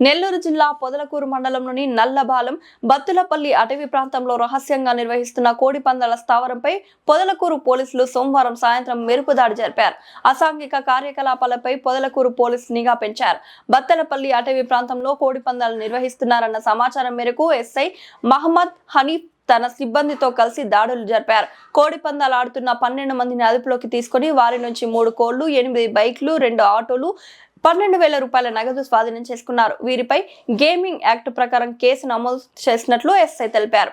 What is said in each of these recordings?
నెల్లూరు జిల్లా పొదలకూరు మండలంలోని నల్లబాలం బత్తులపల్లి అటవీ ప్రాంతంలో రహస్యంగా నిర్వహిస్తున్న కోడి పందాల స్థావరంపై పొదలకూరు పోలీసులు సోమవారం సాయంత్రం మెరుపు దాడి జరిపారు. అసాంఘిక కార్యకలాపాలపై పొదలకూరు పోలీసు నిఘా పెంచారు. బత్తలపల్లి అటవీ ప్రాంతంలో కోడి పందాలు నిర్వహిస్తున్నారన్న సమాచారం మేరకు ఎస్ఐ మహమ్మద్ హనీఫ్ తన సిబ్బందితో కలిసి దాడులు జరిపారు. కోడి పందాలు ఆడుతున్న పన్నెండు మందిని అదుపులోకి తీసుకొని వారి నుంచి మూడు కోళ్ళు ఎనిమిది బైక్లు రెండు ఆటోలు పన్నెండు వేల రూపాయల నగదు స్వాధీనం చేసుకున్నారు. వీరిపై గేమింగ్ యాక్ట్ ప్రకారం కేసు నమోదు చేసినట్లు ఎస్ఐ తెలిపారు.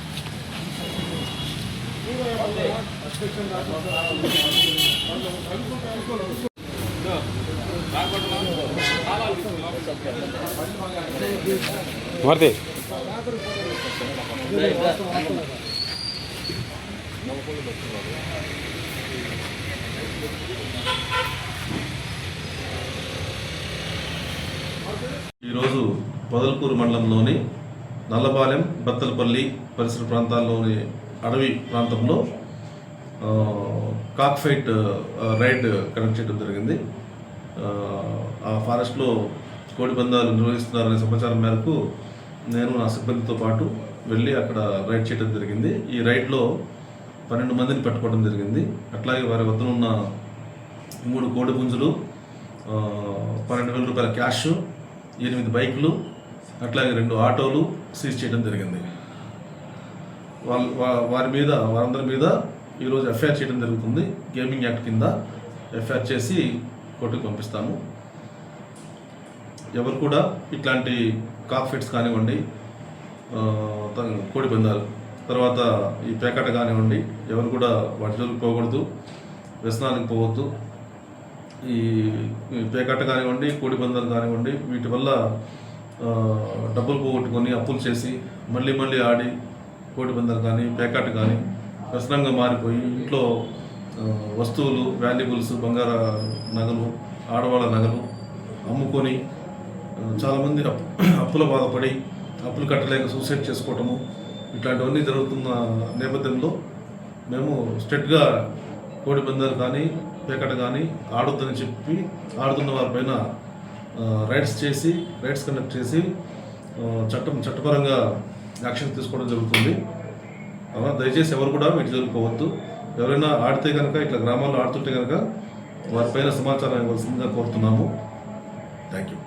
మారుతి. ఈరోజు పొదలకూరు మండలంలోని నల్లపాలెం బత్తలపల్లి పరిసర ప్రాంతాల్లోని అడవి ప్రాంతంలో కాక్ ఫైట్ రైడ్ కండక్ట్ చేయడం జరిగింది. ఆ, ఫారెస్ట్లో కోడి పందాలు నిర్వహిస్తున్నారనే సమాచారం మేరకు నేను నా సిబ్బందితో పాటు వెళ్ళి అక్కడ రైడ్ చేయడం జరిగింది. ఈ రైడ్లో పన్నెండు మందిని పట్టుకోవడం జరిగింది. అట్లాగే వారి వద్ద ఉన్న మూడు కోడి పుంజులు పన్నెండు వేల రూపాయల క్యాష్ ఎనిమిది బైకులు అట్లాగే రెండు ఆటోలు సీజ్ చేయడం జరిగింది. వాళ్ళ వారి మీద వారందరి మీద ఈరోజు ఎఫ్ఐఆర్ చేయడం జరుగుతుంది. గేమింగ్ యాక్ట్ కింద ఎఫ్ఐఆర్ చేసి కోర్టుకు పంపిస్తాము. ఎవరు కూడా ఇట్లాంటి కాక్ ఫిట్స్ కానివ్వండి త- కోడి పందాలు తర్వాత ఈ పేకాట కానివ్వండి ఎవరు కూడా వాటి జోలికి పోకూడదు వ్యసనానికి పోవద్దు. ఈ పేకాట కానివ్వండి కోడి పందాలు కానివ్వండి వీటి వల్ల డబ్బులు పోగొట్టుకొని అప్పులు చేసి మళ్ళీ మళ్ళీ ఆడి కోడి పందాలు కానీ పేకాట కానీ వ్యసనంగా మారిపోయి ఇంట్లో వస్తువులు వాల్యుబుల్స్ బంగార నగలు ఆడవాళ్ళ నగలు అమ్ముకొని చాలామంది అప్పుల బాధపడి అప్పులు కట్టలేక సూసైడ్ చేసుకోవటము ఇట్లాంటివన్నీ జరుగుతున్న నేపథ్యంలో మేము స్ట్రెట్గా కోడి పందాలు కానీ పేకట కానీ ఆడొద్దని చెప్పి ఆడుతున్న వారిపైన రైడ్స్ చేసి రైడ్స్ కండక్ట్ చేసి చట్టం చట్టపరంగా యాక్షన్ తీసుకోవడం జరుగుతుంది. అలా దయచేసి ఎవరు కూడా ఇటు జరుపుకోవద్దు ఎవరైనా ఆడితే కనుక ఇట్లా గ్రామాల్లో ఆడుతుంటే కనుక వారిపైన సమాచారం ఇవ్వాల్సిందిగా కోరుతున్నాము. Thank you